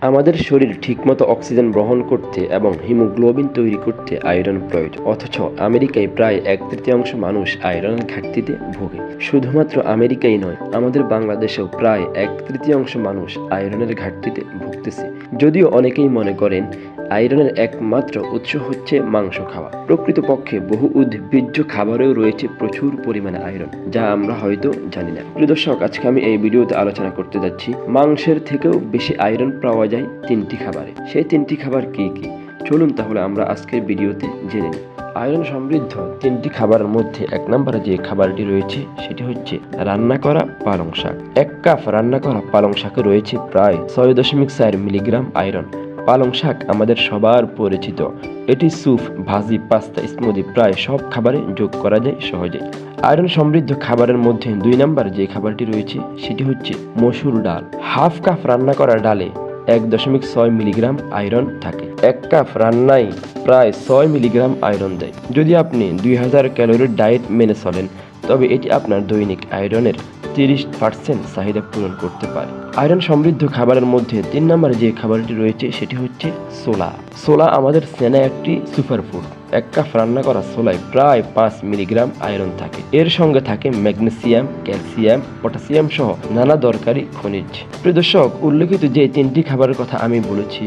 আমাদের শরীর ঠিকমতো অক্সিজেন গ্রহণ করতে এবং হিমোগ্লোবিন তৈরি করতে আয়রন প্রয়োজন। অথচ আমেরিকায় প্রায় এক তৃতীয়াংশ মানুষ আয়রনের ঘাটতিতে ভোগে। শুধুমাত্র আমেরিকাই নয়, আমাদের বাংলাদেশেও প্রায় এক তৃতীয়াংশ মানুষ আয়রনের ঘাটতিতে ভুগতেছে। যদিও অনেকেই মনে করেন আয়রনের একমাত্র উৎস হচ্ছে মাংস খাওয়া। প্রকৃতপক্ষে বহু উদ্ভিজ্জ খাবারেও রয়েছে প্রচুর পরিমাণে আয়রন, যা আমরা হয়তো জানি না। প্রিয় দর্শক, আজকে আমি এই ভিডিওতে আলোচনা করতে যাচ্ছি, মাংসের থেকেও বেশি আয়রন পাওয়া যায় তিনটি খাবারে। সেই তিনটি খাবার কি কি? চলুন তাহলে আমরা আজকের ভিডিওতে জেনে নিই। আয়রন সমৃদ্ধ তিনটি খাবারের মধ্যে এক নম্বরে যে খাবারটি রয়েছে, সেটি হচ্ছে রান্না করা পালং শাক। এক কাপ রান্না করা পালং শাকে রয়েছে প্রায় ছয় দশমিক চার মিলিগ্রাম আয়রন। পালং শাক আমাদের সবার পরিচিত। এটি স্যুপ, ভাজি, পাস্তা, স্মুদি প্রায় সব খাবারে যোগ করা যায় সহজে। আয়রন সমৃদ্ধ খাবারের মধ্যে দুই নম্বর যে খাবারটি রয়েছে, সেটি হচ্ছে মসুর ডাল। হাফ কাপ রান্না করা ডালে এক দশমিক ছয় মিলিগ্রাম আয়রন থাকে। এক কাপ রান্নায় প্রায় ছয় মিলিগ্রাম আয়রন দেয়। যদি আপনি দুই হাজার ক্যালোরির ডায়েট মেনে চলেন, তবে এটি আপনার দৈনিক আয়রনের তিরিশ পার্সেন্ট চাহিদা পূরণ করতে পারে। আয়রন সমৃদ্ধ খাবারের মধ্যে তিন নম্বরে যে খাবারটি রয়েছে, সেটি হচ্ছে সোলা। সোলা আমাদের সেনা একটি সুপারফুড এক কাপ রান্না করা সোলায় প্রায় পাঁচ মিলিগ্রাম আয়রন থাকে। এর সঙ্গে থাকে ম্যাগনেসিয়াম, ক্যালসিয়াম পটাশিয়াম সহ নানা দরকারি খনিজ। প্রিয় দর্শক, উল্লেখিত যে তিনটি খাবারের কথা আমি বলেছি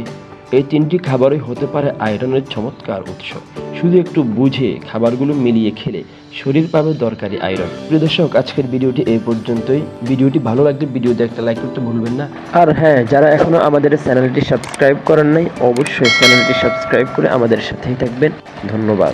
এই তিনটি খাবারই হতে পারে আয়রনের চমৎকার উৎস। শুধু একটু বুঝে খাবারগুলো মিলিয়ে খেলে শরীর পাবে দরকারি আয়রন। প্রিয় দর্শক, আজকের ভিডিওটি এই পর্যন্তই। ভিডিওটি ভালো লাগলে ভিডিওতে একটা লাইক করতে ভুলবেন না। আর হ্যাঁ যারা এখনও আমাদের চ্যানেলটি সাবস্ক্রাইব করেন নাই, অবশ্যই চ্যানেলটি সাবস্ক্রাইব করে আমাদের সাথেই থাকবেন। ধন্যবাদ।